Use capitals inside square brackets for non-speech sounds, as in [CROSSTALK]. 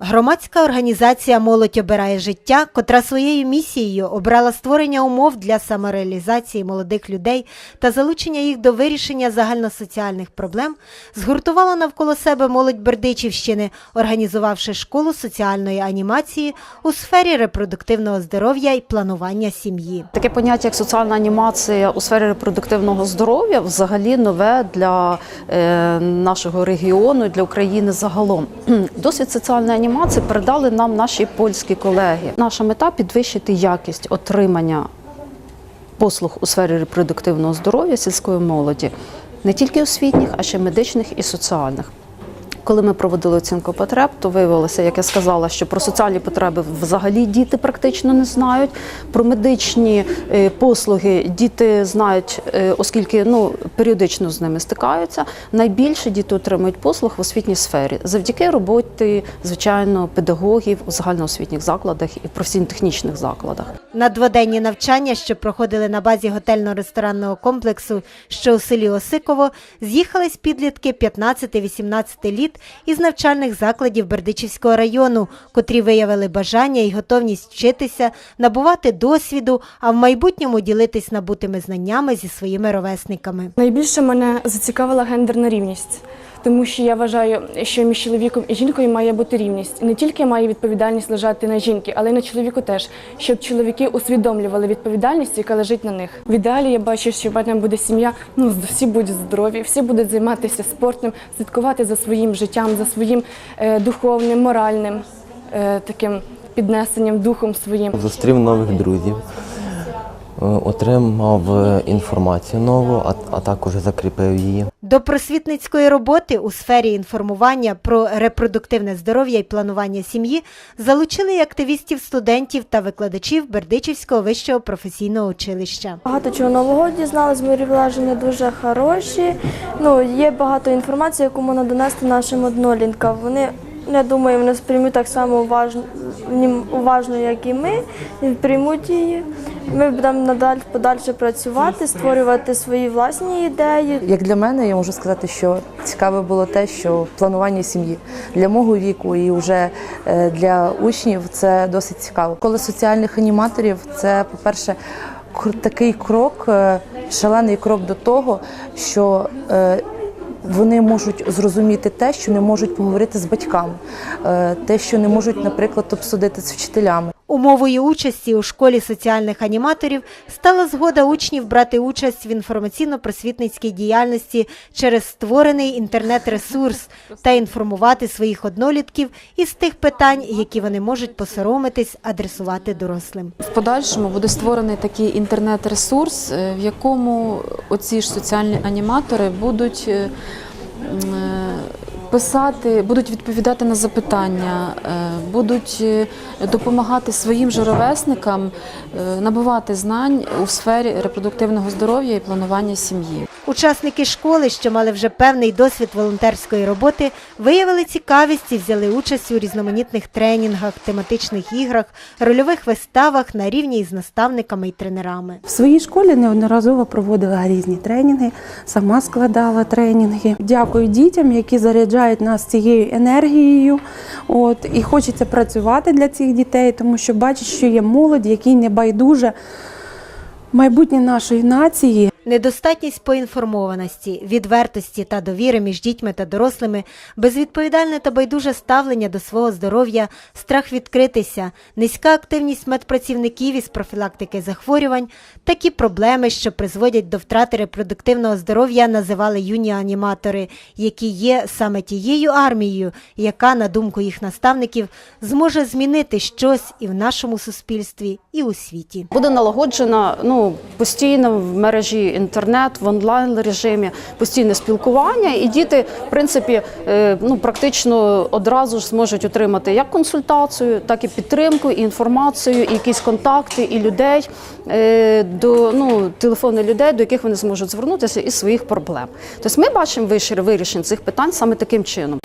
Громадська організація Молодь обирає життя, котра своєю місією обрала створення умов для самореалізації молодих людей та залучення їх до вирішення загальносоціальних проблем, згуртувала навколо себе молодь Бердичівщини, організувавши школу соціальної анімації у сфері репродуктивного здоров'я і планування сім'ї. Таке поняття, як соціальна анімація у сфері репродуктивного здоров'я, взагалі нове для е, нашого регіону, для України загалом. [CLEARS THROAT] Досвід соціальної анімації передали нам наші польські колеги. Наша мета підвищити якість отримання послуг у сфері репродуктивного здоров'я сільської молоді, не тільки освітніх, а ще медичних і соціальних. Коли ми проводили оцінку потреб, то виявилося, як я сказала, що про соціальні потреби взагалі діти практично не знають. Про медичні е, послуги діти знають, е, оскільки ну періодично з ними стикаються. Найбільше діти отримують послуг в освітній сфері завдяки роботі, звичайно, педагогів у загальноосвітніх закладах і професійно-технічних закладах. На дводенні навчання, що проходили на базі готельно-ресторанного комплексу, що у селі Осиково, з'їхались підлітки 15-18 літ із навчальних закладів Бердичівського району, котрі виявили бажання і готовність вчитися, набувати досвіду, а в майбутньому ділитись набутими знаннями зі своїми ровесниками. Найбільше мене зацікавила гендерна рівність, тому що я вважаю, що між чоловіком і жінкою має бути рівність. Не тільки має відповідальність лежати на жінки, але й на чоловіку теж, щоб чоловіки усвідомлювали відповідальність, яка лежить на них. В ідеалі я бачу, що в мене буде сім'я. Ну всі будуть здорові, всі будуть займатися спортом, слідкувати за своїм життям, за своїм е, духовним, моральним е, таким піднесенням духом своїм. Зустрів нових друзів, е, отримав е, інформацію нову, а, а також закріпив її. До просвітницької роботи у сфері інформування про репродуктивне здоров'я і планування сім'ї залучили і активістів, студентів та викладачів Бердичівського вищого професійного училища. Багато чого нового дізналися, мої враження дуже хороші. Ну, є багато інформації, яку можна донести нашим однолінкам. Вони, я думаю, вони сприймуть так само уважно, уважно, як і ми, приймуть її. Ми будемо надалі подальше працювати, створювати свої власні ідеї. Як для мене, я можу сказати, що цікаве було те, що планування сім'ї для мого віку і вже е, для учнів це досить цікаво. Коли соціальних аніматорів, це, по-перше, такий крок, е, шалений крок до того, що е, вони можуть зрозуміти те, що не можуть поговорити з батьками, е, те, що не можуть, наприклад, обсудити з вчителями. Умовою участі у школі соціальних аніматорів стала згода учнів брати участь в інформаційно-просвітницькій діяльності через створений інтернет-ресурс та інформувати своїх однолітків із тих питань, які вони можуть посоромитись адресувати дорослим. В подальшому буде створений такий інтернет-ресурс, е, в якому оці ж соціальні аніматори будуть е, е, писати, будуть відповідати на запитання, е, будуть допомагати своїм же ровесникам е, набувати знань у сфері репродуктивного здоров'я і планування сім'ї. Учасники школи, що мали вже певний досвід волонтерської роботи, виявили цікавість і взяли участь у різноманітних тренінгах, тематичних іграх, рольових виставах на рівні із наставниками і тренерами. В своїй школі неодноразово проводила різні тренінги, сама складала тренінги. Дякую дітям, які заряджають нас цією енергією. От і хочеться працювати для цих дітей, тому що бачать, що є молодь, якій не байдуже майбутнє нашої нації. Недостатність поінформованості, відвертості та довіри між дітьми та дорослими, безвідповідальне та байдуже ставлення до свого здоров'я, страх відкритися, низька активність медпрацівників із профілактики захворювань, такі проблеми, що призводять до втрати репродуктивного здоров'я, називали юні аніматори, які є саме тією армією, яка, на думку їх наставників, зможе змінити щось і в нашому суспільстві, і у світі. Буде налагоджено ну постійно в мережі інтернет, в онлайн режимі постійне спілкування, і діти, в принципі, е, ну практично одразу ж зможуть отримати як консультацію, так і підтримку, і інформацію, і якісь контакти, і людей е, до ну телефони людей, до яких вони зможуть звернутися із своїх проблем. Тобто ми бачимо вишір вирішення цих питань саме таким чином.